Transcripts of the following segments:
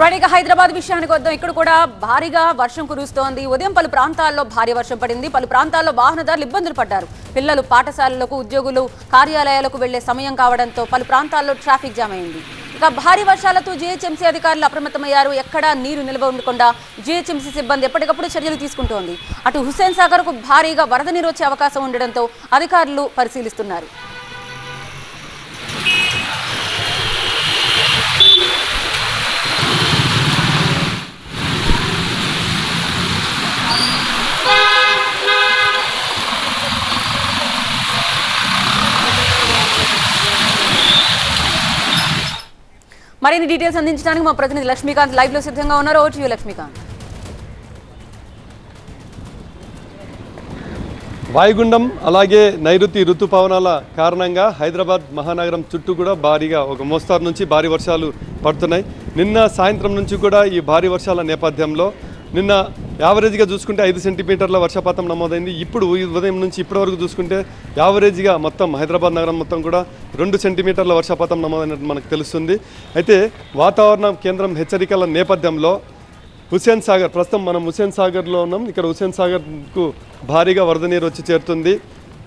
Right Hyderabad విషయానికి వద్దాం. ఇక్కడ కూడా భారీగా వర్షం కురుస్తోంది. ఉదయం పలు ప్రాంతాల్లో భారీ వర్షం పడింది. పలు ప్రాంతాల్లో వాహనదారులు ఇబ్బందులు పడ్డారు. పిల్లలు పాఠశాలలకు ఉద్యోగులు కార్యాలయాలకు వెళ్ళే సమయం కావడంతో పలు ప్రాంతాల్లో ట్రాఫిక్ జామ్ అయింది. ఇక భారీ వర్షాలతో జీహెచ్ఎంసీ అధికారులు అప్రమత్తమయ్యారు. ఎక్కడా నీరు నిల్వ ఉండకుండా జీహెచ్ఎంసీ సిబ్బంది ఎప్పటికప్పుడు చర్యలు తీసుకుంటోంది. అటు హుస్సేన్ సాగర్కు భారీగా వరద నీరు వచ్చే అవకాశం ఉండడంతో అధికారులు పరిశీలిస్తున్నారు. మరిన్ని డీటెయిల్స్ అందించడానికి మా ప్రతినిధి లక్ష్మీకాంత్ లైవ్లో సిద్ధంగా ఉన్నారు. Over to you Lakshmikanth. వాయుగుండం అలాగే నైరుతి ఋతుపవనాల కారణంగా హైదరాబాద్ మహానగరం చుట్టూ కూడా భారీగా ఒక మోస్తారు నుంచి భారీ వర్షాలు పడుతున్నాయి. నిన్న సాయంత్రం నుంచి కూడా ఈ భారీ వర్షాల నేపథ్యంలో నిన్న యావరేజ్గా చూసుకుంటే ఐదు సెంటీమీటర్ల వర్షపాతం నమోదైంది. ఇప్పుడు ఈ ఉదయం నుంచి ఇప్పటి వరకు చూసుకుంటే యావరేజ్గా మొత్తం హైదరాబాద్ నగరం మొత్తం కూడా రెండు సెంటీమీటర్ల వర్షపాతం నమోదైనట్టు మనకు తెలుస్తుంది. అయితే వాతావరణ కేంద్రం హెచ్చరికల నేపథ్యంలో హుస్సేన్ సాగర్ ప్రస్తుతం మనం హుస్సేన్ సాగర్లో ఉన్నాం. ఇక్కడ హుస్సేన్ సాగర్కు భారీగా వరద నీరు వచ్చి చేరుతుంది.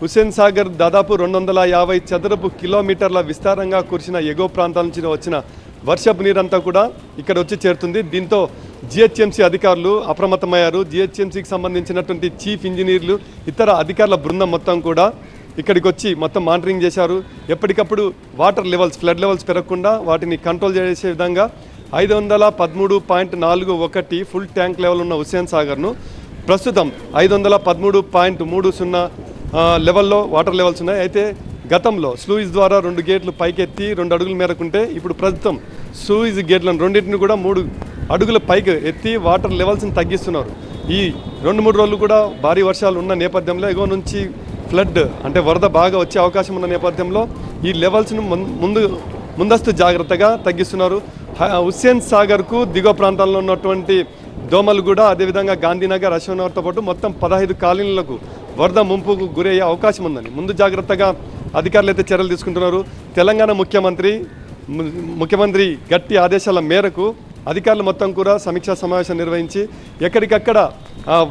హుస్సేన్ సాగర్ దాదాపు రెండు వందల యాభై చదరపు కిలోమీటర్ల విస్తారంగా కురిసిన ఎగువ ప్రాంతాల నుంచి వచ్చిన వర్షపు నీరంతా కూడా ఇక్కడ వచ్చి చేరుతుంది. దీంతో జిహెచ్ఎంసీ అధికారులు అప్రమత్తమయ్యారు. జిహెచ్ఎంసీకి సంబంధించినటువంటి చీఫ్ ఇంజనీర్లు ఇతర అధికారుల బృందం మొత్తం కూడా ఇక్కడికి వచ్చి మొత్తం మానిటరింగ్ చేశారు. ఎప్పటికప్పుడు వాటర్ లెవెల్స్ ఫ్లడ్ లెవెల్స్ పెరగకుండా వాటిని కంట్రోల్ చేసే విధంగా ఐదు వందల పదమూడు పాయింట్ నాలుగు ఒకటి ఫుల్ ట్యాంక్ లెవెల్ ఉన్న హుస్సేన్ సాగర్ను ప్రస్తుతం ఐదు వందల పదమూడు పాయింట్ మూడు సున్నా లెవెల్లో వాటర్ లెవెల్స్ ఉన్నాయి. అయితే గతంలో స్లూయిజ్ ద్వారా రెండు గేట్లు పైకెత్తి రెండు అడుగుల మేరకుంటే ఇప్పుడు ప్రస్తుతం స్లూయిజ్ గేట్లను రెండింటిని కూడా మూడు అడుగుల పైకి ఎత్తి వాటర్ లెవెల్స్ని తగ్గిస్తున్నారు. ఈ రెండు మూడు రోజులు కూడా భారీ వర్షాలు ఉన్న నేపథ్యంలో ఎగువ నుంచి ఫ్లడ్ అంటే వరద బాగా వచ్చే అవకాశం ఉన్న నేపథ్యంలో ఈ లెవెల్స్ను ముందు ముందస్తు జాగ్రత్తగా తగ్గిస్తున్నారు. హుస్సేన్ సాగర్కు దిగువ ప్రాంతాల్లో ఉన్నటువంటి దోమలు కూడా అదేవిధంగా గాంధీనగర్ అశ్వనగర్తో పాటు మొత్తం పదహైదు కాలనీలకు వరద ముంపుకు గురయ్యే అవకాశం ఉందని ముందు జాగ్రత్తగా అధికారులు అయితే చర్యలు తీసుకుంటున్నారు. తెలంగాణ ముఖ్యమంత్రి ము- ముఖ్యమంత్రి గట్టి ఆదేశాల మేరకు అధికారులు మొత్తం కూడా సమీక్షా సమావేశం నిర్వహించి ఎక్కడికక్కడ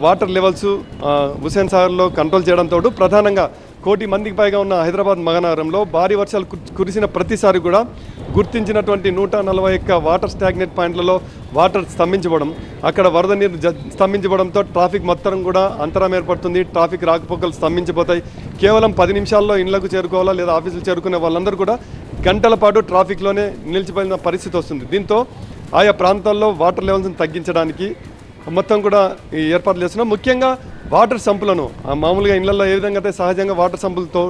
వాటర్ లెవెల్స్ హుసేన్ హుస్సేన్ సాగర్లో కంట్రోల్ చేయడంతో ప్రధానంగా కోటి మందికి పైగా ఉన్న హైదరాబాద్ మహానగరంలో భారీ వర్షాలు కు- కురిసిన ప్రతిసారి కూడా గుర్తించినటువంటి నూట నలభై ఒక్క వాటర్ స్టాగ్నెట్ పాయింట్లలో వాటర్ స్తంభించబడం అక్కడ వరద నీరు జ స్తంభించబడంతో ట్రాఫిక్ మొత్తం కూడా అంతరం ఏర్పడుతుంది. ట్రాఫిక్ రాకపోకలు స్తంభించిపోతాయి. కేవలం పది నిమిషాల్లో ఇండ్లకు చేరుకోవాలా లేదా ఆఫీసులు చేరుకునే వాళ్ళందరూ కూడా గంటల పాటు ట్రాఫిక్లోనే నిలిచిపోయిన పరిస్థితి వస్తుంది. దీంతో ఆయా ప్రాంతాల్లో వాటర్ లెవెల్స్ని తగ్గించడానికి మొత్తం కూడా ఏర్పాట్లు చేస్తున్నాం. ముఖ్యంగా వాటర్ సంపులను ఆ మామూలుగా ఇళ్ళలో ఏ విధంగా అయితే సహజంగా వాటర్ సంపులు తో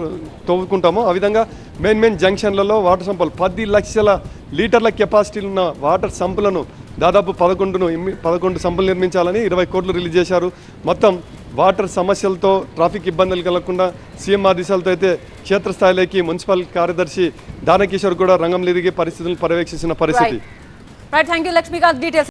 తవ్వుకుంటామో ఆ విధంగా మెయిన్ మెయిన్ జంక్షన్లలో వాటర్ సంపులు పది లక్షల లీటర్ల కెపాసిటీలు ఉన్న వాటర్ సంపులను దాదాపు పదకొండును పదకొండు సంపులు నిర్మించాలని ఇరవై కోట్లు రిలీజ్ చేశారు. మొత్తం వాటర్ సమస్యలతో ట్రాఫిక్ ఇబ్బందులు కలగకుండా సీఎం ఆదేశాలతో అయితే క్షేత్రస్థాయిలోకి మున్సిపల్ కార్యదర్శి దానకిషోర్ కూడా రంగంలో ఎదిగే పరిస్థితులను పర్యవేక్షించిన పరిస్థితి. Right thank you Lakshmikanth details